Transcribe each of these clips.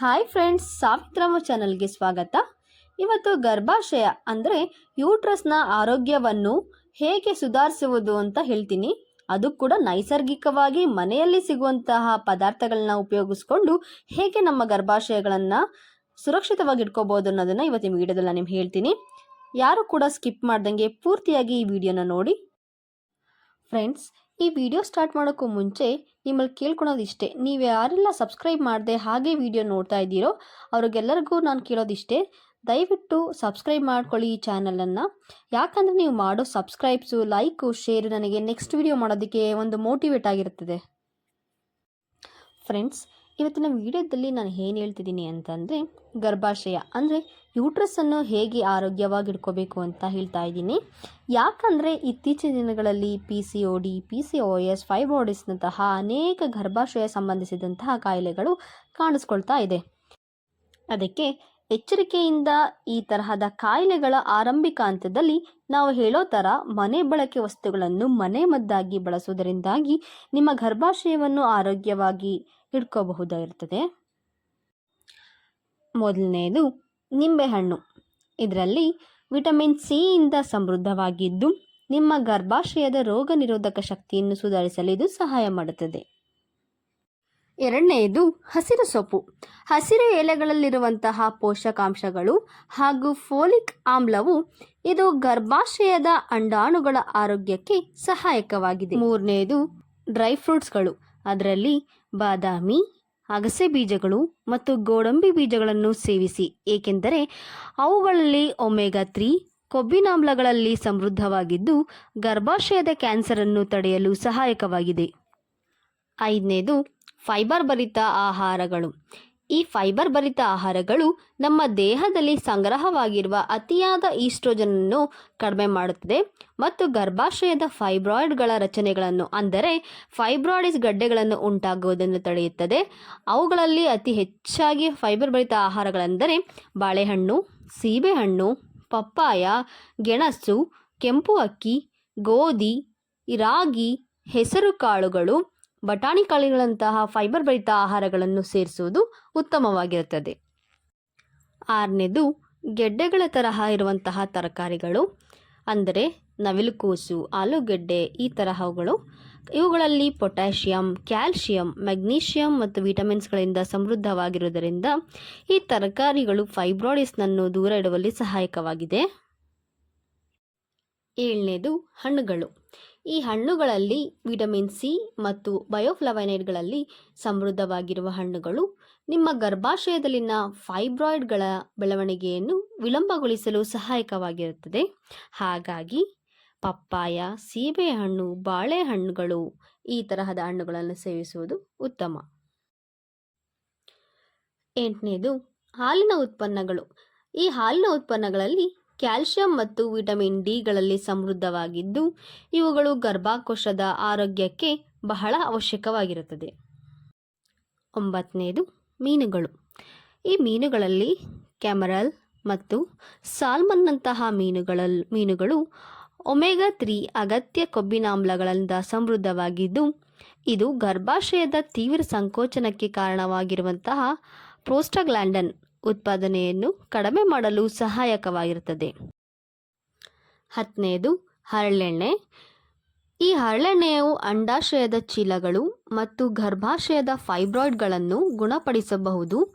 Hi friends Savitramma ಚಾನಲ್ಗೆ ಸ್ವಾಗತ. ಇವತ್ತು ಗರ್ಭಾಶಯ ಅಂದರೆ ಯೂಟ್ರಸ್ನ ಆರೋಗ್ಯವನ್ನು ಹೇಗೆ ಸುಧಾರಿಸುವುದು ಅಂತ ಹೇಳ್ತೀನಿ. ಅದು ಕೂಡ ನೈಸರ್ಗಿಕವಾಗಿ ಮನೆಯಲ್ಲಿ ಸಿಗುವಂತಹ ಪದಾರ್ಥಗಳನ್ನ ಉಪಯೋಗಿಸ್ಕೊಂಡು ಹೇಗೆ ನಮ್ಮ ಗರ್ಭಾಶಯಗಳನ್ನು ಸುರಕ್ಷಿತವಾಗಿ ಇಟ್ಕೋಬೋದು ಅನ್ನೋದನ್ನು ಇವತ್ತಿನ ವಿಡಿಯೋದಲ್ಲಿ ನಾನು ನಿಮ್ಗೆ ಹೇಳ್ತೀನಿ. ಯಾರು ಕೂಡ ಸ್ಕಿಪ್ ಮಾಡ್ದಂಗೆ ಪೂರ್ತಿಯಾಗಿ ಈ ವಿಡಿಯೋನ ನೋಡಿ. ಫ್ರೆಂಡ್ಸ್ ಈ ವಿಡಿಯೋ ಸ್ಟಾರ್ಟ್ ಮಾಡೋಕ್ಕೂ ಮುಂಚೆ ನಿಮ್ಮಲ್ಲಿ ಕೇಳ್ಕೊಳೋದು ಇಷ್ಟೇ ನೀವು ಯಾರೆಲ್ಲ ಸಬ್ಸ್ಕ್ರೈಬ್ ಮಾಡದೆ ಹಾಗೆ ವಿಡಿಯೋ ನೋಡ್ತಾ ಇದ್ದೀರೋ ಅವ್ರಿಗೆಲ್ಲರಿಗೂ ನಾನು ಕೇಳೋದಿಷ್ಟೇ. ದಯವಿಟ್ಟು ಸಬ್ಸ್ಕ್ರೈಬ್ ಮಾಡ್ಕೊಳ್ಳಿ ಈ ಚಾನಲನ್ನು. ಯಾಕಂದರೆ ನೀವು ಮಾಡೋ ಸಬ್ಸ್ಕ್ರೈಬ್ಸು, ಲೈಕು, ಶೇರ್ ನನಗೆ ನೆಕ್ಸ್ಟ್ ವಿಡಿಯೋ ಮಾಡೋದಕ್ಕೆ ಒಂದು ಮೋಟಿವೇಟ್ ಆಗಿರುತ್ತದೆ. ಫ್ರೆಂಡ್ಸ್ ಇವತ್ತಿನ ವಿಡಿಯೋದಲ್ಲಿ ನಾನು ಏನು ಹೇಳ್ತಿದ್ದೀನಿ ಅಂತಂದರೆ ಗರ್ಭಾಶಯ, ಅಂದರೆ ಯೂಟ್ರಸನ್ನು ಹೇಗೆ ಆರೋಗ್ಯವಾಗಿ ಇಟ್ಕೋಬೇಕು ಅಂತ ಹೇಳ್ತಾ ಇದ್ದೀನಿ. ಯಾಕಂದರೆ ಇತ್ತೀಚಿನ ದಿನಗಳಲ್ಲಿ P C O D P C O S ಫೈಬ್ರೋಡಿಸ್ನಂತಹ ಅನೇಕ ಗರ್ಭಾಶಯ ಸಂಬಂಧಿಸಿದಂತಹ ಕಾಯಿಲೆಗಳು ಕಾಣಿಸ್ಕೊಳ್ತಾ ಇದೆ. ಅದಕ್ಕೆ ಎಚ್ಚರಿಕೆಯಿಂದ ಈ ತರಹದ ಕಾಯಿಲೆಗಳ ಆರಂಭಿಕ ಹಂತದಲ್ಲಿ ನಾವು ಹೇಳೋ ಥರ ಮನೆ ಬಳಕೆ ವಸ್ತುಗಳನ್ನು ಮನೆ ಮದ್ದಾಗಿ ಬಳಸುವುದರಿಂದಾಗಿ ನಿಮ್ಮ ಗರ್ಭಾಶಯವನ್ನು ಆರೋಗ್ಯವಾಗಿ ಇಟ್ಕೋಬಹುದಾಗಿರ್ತದೆ ಮೊದಲನೆಯದು ನಿಂಬೆಹಣ್ಣು. ಇದರಲ್ಲಿ ವಿಟಮಿನ್ ಸಿ ಇಂದ ಸಮೃದ್ಧವಾಗಿದ್ದು, ನಿಮ್ಮ ಗರ್ಭಾಶಯದ ರೋಗ ನಿರೋಧಕ ಶಕ್ತಿಯನ್ನು ಸುಧಾರಿಸಲು ಇದು ಸಹಾಯ ಮಾಡುತ್ತದೆ. ಎರಡನೆಯದು ಹಸಿರು ಸೊಪ್ಪು. ಹಸಿರು ಎಲೆಗಳಲ್ಲಿರುವಂತಹ ಪೋಷಕಾಂಶಗಳು ಹಾಗೂ ಫೋಲಿಕ್ ಆಮ್ಲವು ಇದು ಗರ್ಭಾಶಯದ ಅಂಡಾಣುಗಳ ಆರೋಗ್ಯಕ್ಕೆ ಸಹಾಯಕವಾಗಿದೆ. ಮೂರನೆಯದು ಡ್ರೈ ಫ್ರೂಟ್ಸ್ಗಳು. ಅದರಲ್ಲಿ ಬಾದಾಮಿ, ಅಗಸೆ ಬೀಜಗಳು ಮತ್ತು ಗೋಡಂಬಿ ಬೀಜಗಳನ್ನು ಸೇವಿಸಿ. ಏಕೆಂದರೆ ಅವುಗಳಲ್ಲಿ ಒಮೆಗಾ ತ್ರೀ ಕೊಬ್ಬಿನಾಮ್ಲಗಳಲ್ಲಿ ಸಮೃದ್ಧವಾಗಿದ್ದು ಗರ್ಭಾಶಯದ ಕ್ಯಾನ್ಸರನ್ನು ತಡೆಯಲು ಸಹಾಯಕವಾಗಿದೆ. ಐದನೇದು ಫೈಬರ್ ಭರಿತ ಆಹಾರಗಳು. ಈ ಫೈಬರ್ ಭರಿತ ಆಹಾರಗಳು ನಮ್ಮ ದೇಹದಲ್ಲಿ ಸಂಗ್ರಹವಾಗಿರುವ ಅತಿಯಾದ ಈಸ್ಟ್ರೋಜನನ್ನು ಕಡಿಮೆ ಮಾಡುತ್ತದೆ ಮತ್ತು ಗರ್ಭಾಶಯದ ಫೈಬ್ರಾಯ್ಡ್ಗಳ ರಚನೆಗಳನ್ನು, ಅಂದರೆ ಫೈಬ್ರಾಯ್ಡಿಸ್ ಗಡ್ಡೆಗಳನ್ನು ಉಂಟಾಗುವುದನ್ನು ತಡೆಯುತ್ತದೆ. ಅವುಗಳಲ್ಲಿ ಅತಿ ಹೆಚ್ಚಾಗಿ ಫೈಬರ್ ಭರಿತ ಆಹಾರಗಳೆಂದರೆ ಬಾಳೆಹಣ್ಣು, ಸೀಬೆಹಣ್ಣು, ಪಪ್ಪಾಯ, ಗೆಣಸು, ಕೆಂಪು ಅಕ್ಕಿ, ಗೋಧಿ, ರಾಗಿ ಹೆಸರು ಕಾಳುಗಳು ಬಟಾಣಿ ಕಾಳುಗಳಂತಹ ಫೈಬರ್ ಭರಿತ ಆಹಾರಗಳನ್ನು ಸೇರಿಸುವುದು ಉತ್ತಮವಾಗಿರುತ್ತದೆ. ಆರನೇದು, ಗೆಡ್ಡೆಗಳ ತರಹ ಇರುವಂತಹ ತರಕಾರಿಗಳು, ಅಂದರೆ ನವಿಲುಕೋಸು, ಆಲೂಗೆಡ್ಡೆ, ಈ ತರಹಗಳು ಇವುಗಳಲ್ಲಿ ಪೊಟ್ಯಾಷಿಯಂ, ಕ್ಯಾಲ್ಶಿಯಂ, ಮೆಗ್ನೀಷಿಯಂ ಮತ್ತು ವಿಟಮಿನ್ಸ್ಗಳಿಂದ ಸಮೃದ್ಧವಾಗಿರುವುದರಿಂದ ಈ ತರಕಾರಿಗಳು ಫೈಬ್ರಾಯ್ಡಿಸ್ನನ್ನು ದೂರ ಇಡುವಲ್ಲಿ ಸಹಾಯಕವಾಗಿದೆ. ಏಳನೇದು, ಹಣ್ಣುಗಳು. ಈ ಹಣ್ಣುಗಳಲ್ಲಿ ವಿಟಮಿನ್ ಸಿ ಮತ್ತು ಬಯೋಫ್ಲವೈನೈಡ್ಗಳಲ್ಲಿ ಸಮೃದ್ಧವಾಗಿರುವ ಹಣ್ಣುಗಳು ನಿಮ್ಮ ಗರ್ಭಾಶಯದಲ್ಲಿನ ಫೈಬ್ರಾಯ್ಡ್ಗಳ ಬೆಳವಣಿಗೆಯನ್ನು ವಿಳಂಬಗೊಳಿಸಲು ಸಹಾಯಕವಾಗಿರುತ್ತದೆ. ಹಾಗಾಗಿ ಪಪ್ಪಾಯ, ಸೀಬೆಹಣ್ಣು, ಬಾಳೆಹಣ್ಣುಗಳು ಈ ತರಹದ ಹಣ್ಣುಗಳನ್ನು ಸೇವಿಸುವುದು ಉತ್ತಮ. ಎಂಟನೇದು ಹಾಲಿನ ಉತ್ಪನ್ನಗಳು. ಈ ಹಾಲಿನ ಉತ್ಪನ್ನಗಳಲ್ಲಿ ಕ್ಯಾಲ್ಶಿಯಂ ಮತ್ತು ವಿಟಮಿನ್ ಡಿಗಳಲ್ಲಿ ಸಮೃದ್ಧವಾಗಿದ್ದು, ಇವುಗಳು ಗರ್ಭಕೋಶದ ಆರೋಗ್ಯಕ್ಕೆ ಬಹಳ ಅವಶ್ಯಕವಾಗಿರುತ್ತದೆ. ಒಂಬತ್ತನೇದು, ಮೀನುಗಳು. ಈ ಮೀನುಗಳಲ್ಲಿ ಕ್ಯಾಮರಲ್ ಮತ್ತು ಸಾಲ್ಮನ್ನಂತಹ ಮೀನುಗಳಲ್ಲಿ ಮೀನುಗಳು ಒಮೆಗಾ ತ್ರೀ ಅಗತ್ಯ ಕೊಬ್ಬಿನಾಮ್ಲಗಳಿಂದ ಸಮೃದ್ಧವಾಗಿದ್ದು, ಇದು ಗರ್ಭಾಶಯದ ತೀವ್ರ ಸಂಕೋಚನಕ್ಕೆ ಕಾರಣವಾಗಿರುವಂತಹ ಪ್ರೋಸ್ಟಾಗ್ಲ್ಯಾಂಡನ್ ಉತ್ಪಾದನೆಯನ್ನು ಕಡಿಮೆ ಮಾಡಲು ಸಹಾಯಕವಾಗಿರುತ್ತದೆ. ಹತ್ತನೆಯದು ಹರಳೆಣ್ಣೆ. ಈ ಹರಳೆಣ್ಣೆಯು ಅಂಡಾಶಯದ ಚೀಲಗಳು ಮತ್ತು ಗರ್ಭಾಶಯದ ಫೈಬ್ರಾಯ್ಡ್ಗಳನ್ನು ಗುಣಪಡಿಸಬಹುದು.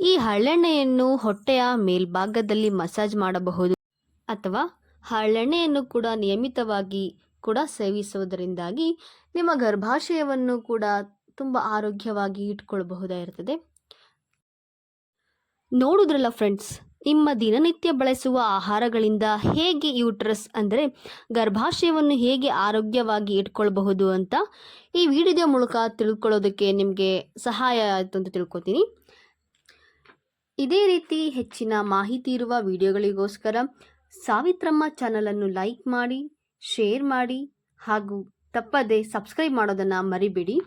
ಈ ಹರಳೆಣ್ಣೆಯನ್ನು ಹೊಟ್ಟೆಯ ಮೇಲ್ಭಾಗದಲ್ಲಿ ಮಸಾಜ್ ಮಾಡಬಹುದು ಅಥವಾ ಹರಳೆಣ್ಣೆಯನ್ನು ಕೂಡ ನಿಯಮಿತವಾಗಿ ಕೂಡ ಸೇವಿಸುವುದರಿಂದಾಗಿ ನಿಮ್ಮ ಗರ್ಭಾಶಯವನ್ನು ಕೂಡ ತುಂಬ ಆರೋಗ್ಯವಾಗಿ ಇಟ್ಕೊಳ್ಬಹುದಾಗಿರ್ತದೆ ನೋಡುದ್ರಲ್ಲ ಫ್ರೆಂಡ್ಸ್ ನಿಮ್ಮ ದಿನನಿತ್ಯ ಬಳಸುವ ಆಹಾರಗಳಿಂದ ಹೇಗೆ ಯೂಟ್ರಸ್ ಅಂದರೆ ಗರ್ಭಾಶಯವನ್ನು ಹೇಗೆ ಆರೋಗ್ಯವಾಗಿ ಇಟ್ಕೊಳ್ಬಹುದು ಅಂತ ಈ ವಿಡಿಯೋದ ಮೂಲಕ ತಿಳ್ಕೊಳ್ಳೋದಕ್ಕೆ ನಿಮಗೆ ಸಹಾಯ ಆಯಿತು ಅಂತ ತಿಳ್ಕೊತೀನಿ. ಇದೇ ರೀತಿ ಹೆಚ್ಚಿನ ಮಾಹಿತಿ ಇರುವ ವಿಡಿಯೋಗಳಿಗೋಸ್ಕರ ಸಾವಿತ್ರಮ್ಮ ಚಾನಲನ್ನು ಲೈಕ್ ಮಾಡಿ ಶೇರ್ ಮಾಡಿ ಹಾಗೂ ತಪ್ಪದೆ ಸಬ್ಸ್ಕ್ರೈಬ್ ಮಾಡೋದನ್ನು ಮರಿಬೇಡಿ.